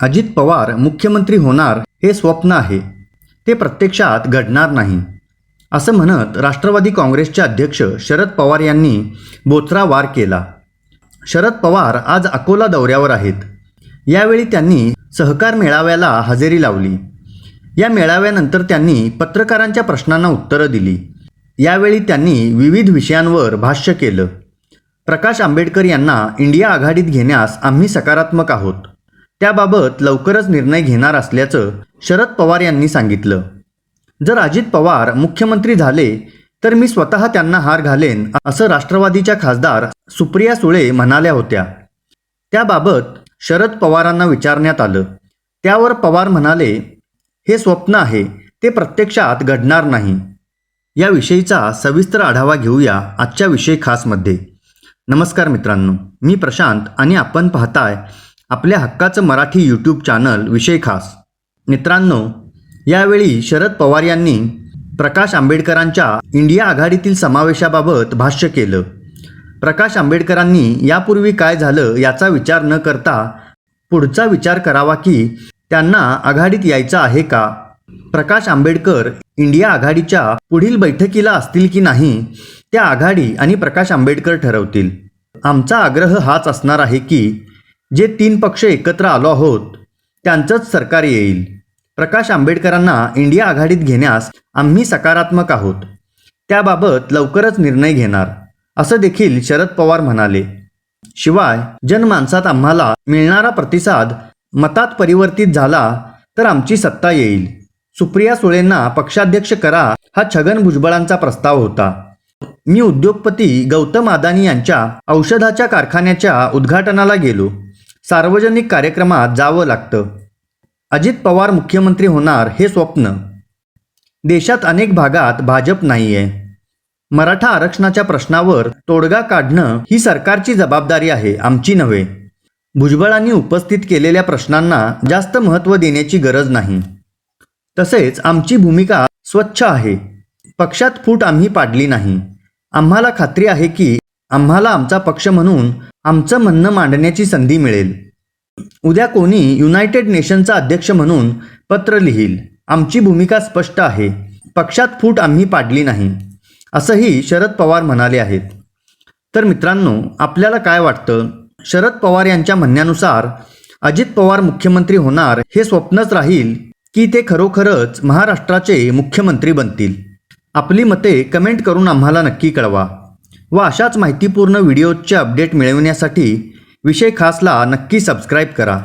अजित पवार मुख्यमंत्री होणार हे स्वप्न आहे. ते प्रत्यक्षात घडणार नाही. असं म्हणत राष्ट्रवादी काँग्रेसचे अध्यक्ष शरद पवार यांनी बोचरा वार केला. शरद पवार आज अकोला दौऱ्यावर आहेत. यावेळी त्यांनी सहकार मेळाव्याला हजेरी लावली. या मेळाव्यानंतर त्यांनी पत्रकारांच्या प्रश्नांना उत्तरं दिली. यावेळी त्यांनी विविध विषयांवर भाष्य केलं. प्रकाश आंबेडकर यांना इंडिया आघाडीत घेण्यास आम्ही सकारात्मक आहोत. त्याबाबत लवकरच निर्णय घेणार असल्याचं शरद पवार यांनी सांगितलं. जर अजित पवार मुख्यमंत्री झाले तर मी स्वतः त्यांना हार घालेन असं राष्ट्रवादीच्या खासदार सुप्रिया सुळे म्हणाल्या होत्या. त्याबाबत शरद पवारांना विचारण्यात आलं. त्यावर पवार म्हणाले हे स्वप्न आहे ते प्रत्यक्षात घडणार नाही. याविषयीचा सविस्तर आढावा घेऊया आजच्या विषय खासमध्ये. नमस्कार मित्रांनो मी प्रशांत आणि आपण पाहताय आपल्या हक्काचं मराठी यूट्यूब चॅनल विषय खास. मित्रांनो यावेळी शरद पवार यांनी प्रकाश आंबेडकरांच्या इंडिया आघाडीतील समावेशाबाबत भाष्य केलं. प्रकाश आंबेडकरांनी यापूर्वी काय झालं याचा विचार न करता पुढचा विचार करावा की त्यांना आघाडीत यायचं आहे का? प्रकाश आंबेडकर इंडिया आघाडीच्या पुढील बैठकीला असतील की नाही त्या आघाडी आणि प्रकाश आंबेडकर ठरवतील. आमचा आग्रह हाच असणार आहे की जे तीन पक्ष एकत्र आलो आहोत त्यांचंच सरकार येईल. प्रकाश आंबेडकरांना इंडिया आघाडीत घेण्यास आम्ही सकारात्मक आहोत. त्याबाबत लवकरच निर्णय घेणार असं देखील शरद पवार म्हणाले. शिवाय जनमानसात आम्हाला मिळणारा प्रतिसाद मतात परिवर्तित झाला तर आमची सत्ता येईल. सुप्रिया सुळेंना पक्षाध्यक्ष करा हा छगन भुजबळांचा प्रस्ताव होता. मी उद्योगपती गौतम अदानी यांच्या औषधाच्या कारखान्याच्या उद्घाटनाला गेलो. सार्वजनिक कार्यक्रमात जावं लागतं. अजित पवार मुख्यमंत्री होणार हे स्वप्न. देशात अनेक भागात भाजप नाही आहे मराठा आरक्षणाच्या प्रश्नावर तोडगा काढणं ही सरकारची जबाबदारी आहे आमची नव्हे. भुजबळांनी उपस्थित केलेल्या प्रश्नांना जास्त महत्त्व देण्याची गरज नाही. तसेच आमची भूमिका स्वच्छ आहे. पक्षात फूट आम्ही पाडली नाही. आम्हाला खात्री आहे की आम्हाला आमचा पक्ष म्हणून आमचं म्हणणं मांडण्याची संधी मिळेल. उद्या कोणी युनायटेड नेशनचा अध्यक्ष म्हणून पत्र लिहील. आमची भूमिका स्पष्ट आहे. पक्षात फूट आम्ही पाडली नाही. असंही शरद पवार म्हणाले आहेत. तर मित्रांनो आपल्याला काय वाटतं? शरद पवार यांच्या म्हणण्यानुसार अजित पवार मुख्यमंत्री होणार हे स्वप्नच राहील की ते खरोखरच महाराष्ट्राचे मुख्यमंत्री बनतील. आपली मते कमेंट करून आम्हाला नक्की कळवा. व अशाच माहितीपूर्ण व्हिडिओजचे अपडेट मिळवण्यासाठी विषय खासला नक्की सबस्क्राईब करा.